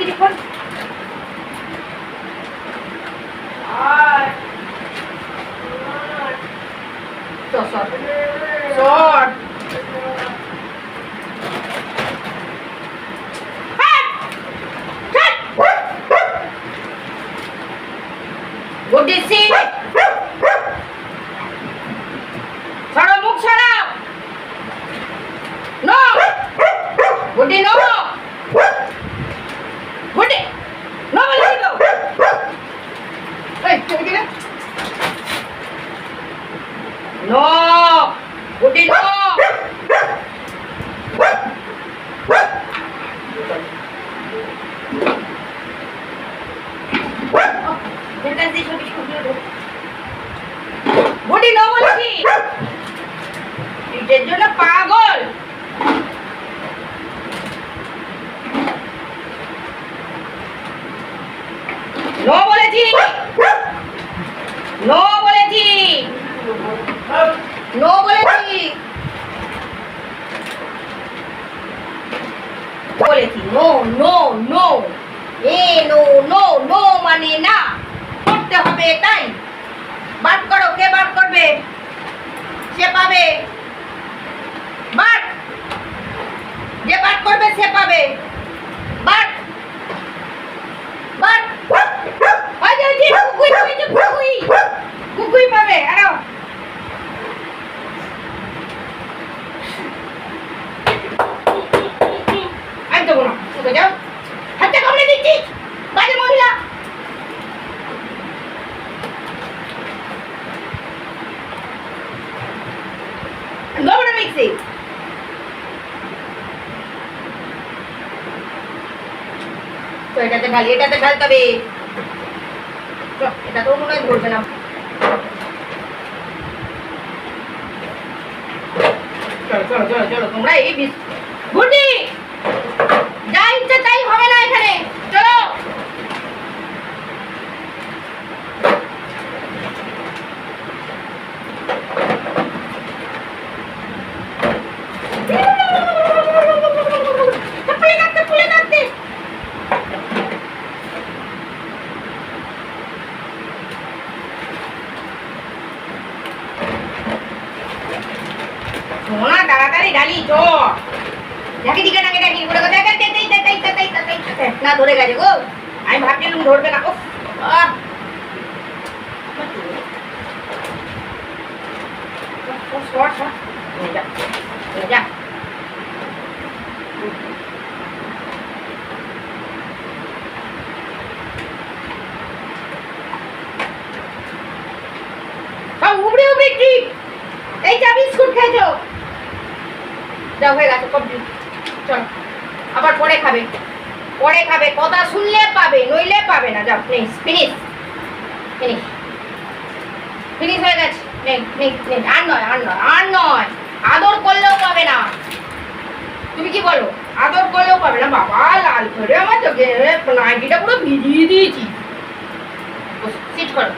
কিছুক্ষণ ছাড়া মুখ ছাড়া না। বুদ্ধি না। নো গুড্ডি নো বলেছি। পিঠের জন্য পাগল। নো বলেছি। নো বলেছি। নো বলেছি। বলেছি নো নো নো এ নো নো নো মানে না। করতে হবে তাই। বাদ করো, কে বাদ করবে? সে পাবে। বাদ। যে বাদ করবে, সে পাবে বাদ বাদ ওই যে ওই যে কুকুই ওই যে কুকুই কুকুই পাবে আরও আমি দেবো যাও। হাতে কামড়ে দিচ্ছিস বাজে মহিলা। তো এটাতে ঢালি, এটাতে ঢালতে হবে এটা তো মনে হয় না। চলো চলো চলো, তোমরা এই বিস তাড়াতাড়ি গো। ধরবে না। উবড়ে উবড়ে কি এই চা বিস্কুট খাইছো যাও হয়ে গেছে কমপ্লিট চল। আবার পরে খাবে। পরে খাবে, কথা শুনলে পাবে, নইলে পাবে না। যাও, নেই ফিনিশ ফিনিশ ফিনিশ হয়ে গেছে। আর নয় আর নয় আর নয়। আদর করলেও পাবে না। তুমি কি বলো? আদর করলেও পাবে না। বাবা, লাল করে আমার চোখে নাইটিটা পুরো ভিজিয়ে দিয়েছি। সিট করো।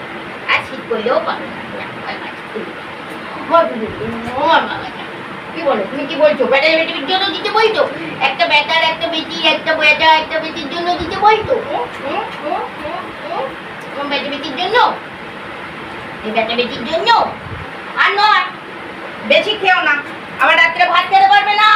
আর সিট করলেও পাবে না। কি বলো? তুমি কি বলছো? বেটা বেটির জন্য দিতে বলছো? একটা বেটার একটা বেটি, একটা বেটা একটা বেটির জন্য দিতে বেটা বেটির জন্য? এই বেটা বেটির জন্য? আর নয়, বেশি খেও না। আবার রাত্রে ভাত খেতে পারবে না।